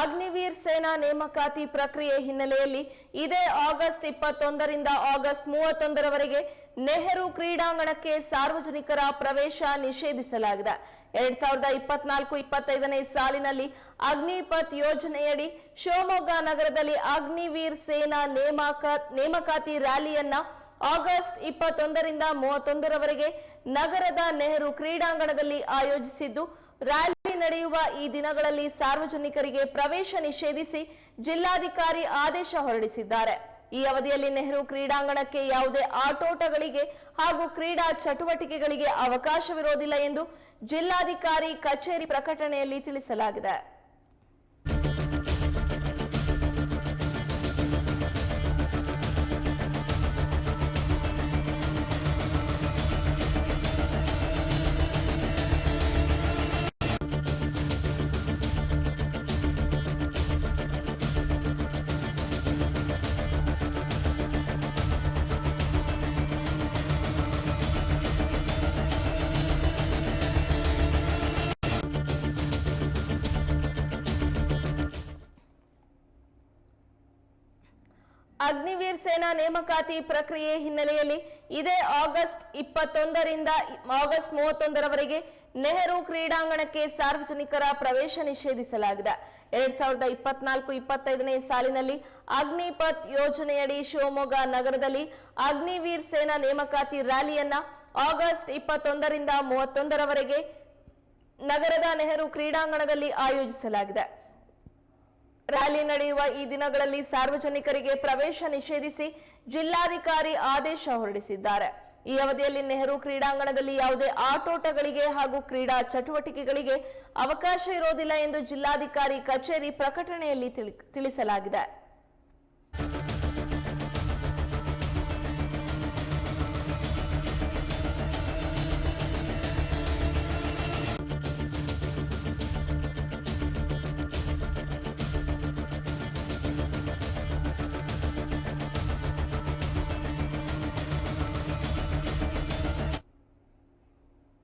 ಅಗ್ನಿವೀರ್ ಸೇನಾ ನೇಮಕಾತಿ ಪ್ರಕ್ರಿಯೆ ಹಿನ್ನೆಲೆಯಲ್ಲಿ ಇದೇ ಆಗಸ್ಟ್ ಇಪ್ಪತ್ತೊಂದರಿಂದ ಆಗಸ್ಟ್ ಮೂವತ್ತೊಂದರವರೆಗೆ ನೆಹರು ಕ್ರೀಡಾಂಗಣಕ್ಕೆ ಸಾರ್ವಜನಿಕರ ಪ್ರವೇಶ ನಿಷೇಧಿಸಲಾಗಿದೆ. ಎರಡ್ ಸಾವಿರದ ಇಪ್ಪತ್ನಾಲ್ಕು ಇಪ್ಪತ್ತೈದನೇ ಸಾಲಿನಲ್ಲಿ ಅಗ್ನಿಪಥ್ ಯೋಜನೆಯಡಿ ಶಿವಮೊಗ್ಗ ನಗರದಲ್ಲಿ ಅಗ್ನಿವೀರ್ ಸೇನಾ ನೇಮಕ, ನೇಮಕಾತಿ ರ್ಯಾಲಿಯನ್ನ ಆಗಸ್ಟ್ ಇಪ್ಪತ್ತೊಂದರಿಂದ ಮೂವತ್ತೊಂದರವರೆಗೆ ನಗರದ ನೆಹರು ಕ್ರೀಡಾಂಗಣದಲ್ಲಿ ಆಯೋಜಿಸಿದ್ದು ರ್ಯಾಲಿ ನಡೆಯುವ ಈ ದಿನಗಳಲ್ಲಿ ಸಾರ್ವಜನಿಕರಿಗೆ ಪ್ರವೇಶ ನಿಷೇಧಿಸಿ ಜಿಲ್ಲಾಧಿಕಾರಿ ಆದೇಶ ಹೊರಡಿಸಿದ್ದಾರೆ. ಈ ಅವಧಿಯಲ್ಲಿ ನೆಹರು ಕ್ರೀಡಾಂಗಣಕ್ಕೆ ಯಾವುದೇ ಆಟೋಟಗಳಿಗೆ ಹಾಗೂ ಕ್ರೀಡಾ ಚಟುವಟಿಕೆಗಳಿಗೆ ಅವಕಾಶವಿರೋದಿಲ್ಲ ಎಂದು ಜಿಲ್ಲಾಧಿಕಾರಿ ಕಚೇರಿ ಪ್ರಕಟಣೆಯಲ್ಲಿ ತಿಳಿಸಲಾಗಿದೆ. ಅಗ್ನಿವೀರ್ ಸೇನಾ ನೇಮಕಾತಿ ಪ್ರಕ್ರಿಯೆ ಹಿನ್ನೆಲೆಯಲ್ಲಿ ಇದೇ ಆಗಸ್ಟ್ ಇಪ್ಪತ್ತೊಂದರಿಂದ ಆಗಸ್ಟ್ ಮೂವತ್ತೊಂದರವರೆಗೆ ನೆಹರು ಕ್ರೀಡಾಂಗಣಕ್ಕೆ ಸಾರ್ವಜನಿಕರ ಪ್ರವೇಶ ನಿಷೇಧಿಸಲಾಗಿದೆ. ಎರಡ್ ಸಾವಿರದ ಇಪ್ಪತ್ನಾಲ್ಕು ಇಪ್ಪತ್ತೈದನೇ ಸಾಲಿನಲ್ಲಿ ಅಗ್ನಿಪಥ್ ಯೋಜನೆಯಡಿ ಶಿವಮೊಗ್ಗ ನಗರದಲ್ಲಿ ಅಗ್ನಿವೀರ್ ಸೇನಾ ನೇಮಕಾತಿ ರ್ಯಾಲಿಯನ್ನ ಆಗಸ್ಟ್ ಇಪ್ಪತ್ತೊಂದರಿಂದ ಮೂವತ್ತೊಂದರವರೆಗೆ ನಗರದ ನೆಹರು ಕ್ರೀಡಾಂಗಣದಲ್ಲಿ ಆಯೋಜಿಸಲಾಗಿದೆ. ರ್ಯಾಲಿ ನಡೆಯುವ ಈ ದಿನಗಳಲ್ಲಿ ಸಾರ್ವಜನಿಕರಿಗೆ ಪ್ರವೇಶ ನಿಷೇಧಿಸಿ ಜಿಲ್ಲಾಧಿಕಾರಿ ಆದೇಶ ಹೊರಡಿಸಿದ್ದಾರೆ. ಈ ಅವಧಿಯಲ್ಲಿ ನೆಹರು ಕ್ರೀಡಾಂಗಣದಲ್ಲಿ ಯಾವುದೇ ಆಟೋಟಗಳಿಗೆ ಹಾಗೂ ಕ್ರೀಡಾ ಚಟುವಟಿಕೆಗಳಿಗೆ ಅವಕಾಶ ಇರೋದಿಲ್ಲ ಎಂದು ಜಿಲ್ಲಾಧಿಕಾರಿ ಕಚೇರಿ ಪ್ರಕಟಣೆಯಲ್ಲಿ ತಿಳಿ- ತಿಳಿಸಲಾಗಿದೆ.